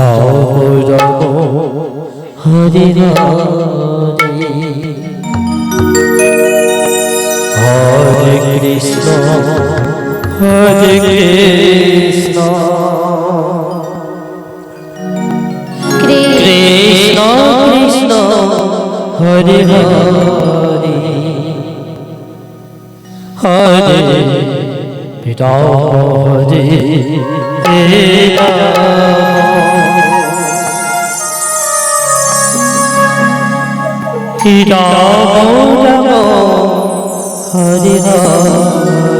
서울저고 어디니 어디 어디 그리스도 어디 그리스도 হরে পিতা রাম হরে হরে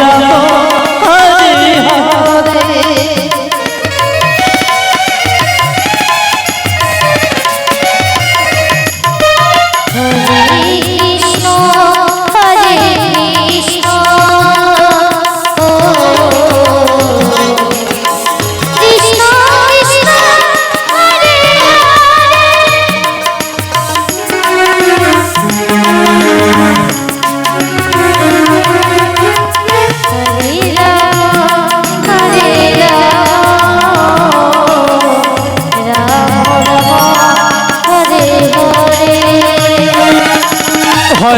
রাম হরে হরে।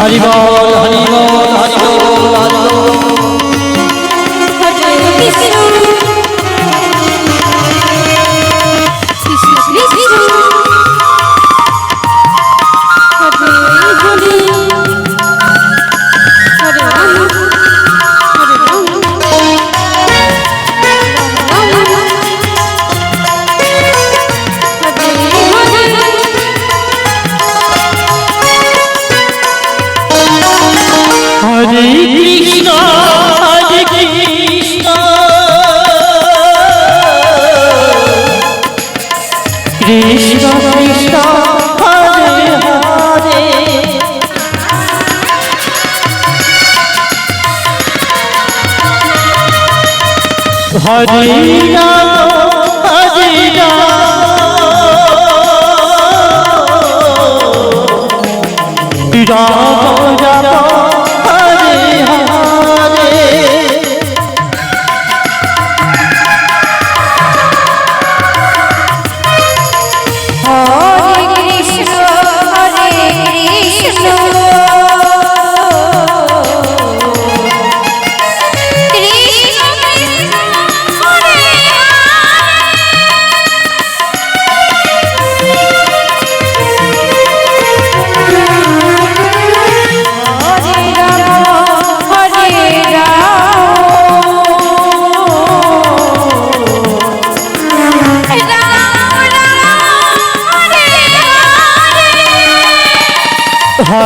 হরে হরি কৃষ্ণ